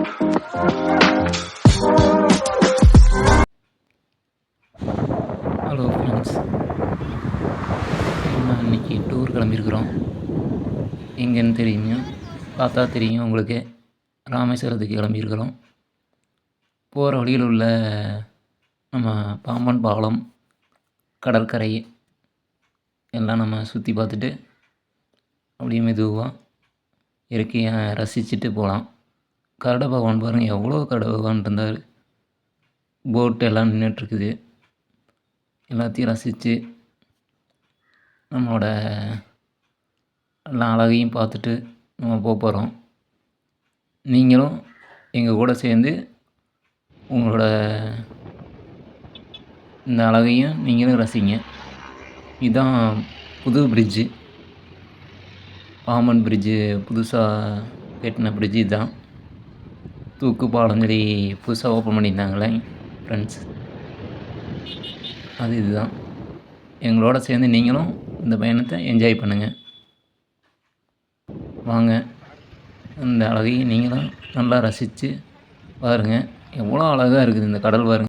Hello friends நம்ம இன்னைக்கு tour கிளம்பியிருக்கிறோம். எங்கேன்னு தெரியுங்க பார்த்தா தெரியும் உங்களுக்கு. ராமேஸ்வரத்துக்கு கிளம்பியிருக்கிறோம். போகிற வழியில் உள்ள நம்ம பாம்பன் பாலம் கடற்கரை எல்லாம் நம்ம சுற்றி பார்த்துட்டு அப்படியே மெதுவாக இயற்கையை ரசிச்சுட்டு போகலாம். கரட பகவான் பாருங்கள் எவ்வளோ கரட பகவான் இருந்தார். போட் எல்லாம் நின்றுட்டுருக்குது எல்லாத்தையும் ரசித்து நம்மளோட எல்லா அழகையும் பார்த்துட்டு நம்ம போக போகிறோம் நீங்களும் எங்கள் கூட சேர்ந்து உங்களோட இந்த அழகையும் நீங்களும் ரசிங்க. இதுதான் புது பிரிட்ஜு பாமன் பிரிட்ஜு புதுசாக கட்டின பிரிட்ஜு இதுதான் தூக்கு பாலம் சொல்லி புதுசாக ஓப்பன் பண்ணியிருந்தாங்களே ஃப்ரெண்ட்ஸ் அது இதுதான். எங்களோட சேர்ந்து நீங்களும் இந்த பயணத்தை என்ஜாய் பண்ணுங்கள் வாங்க. இந்த அழகையும் நீங்களும் நல்லா ரசித்து பாருங்கள் எவ்வளோ அழகாக இருக்குது இந்த கடல் பாருங்கள்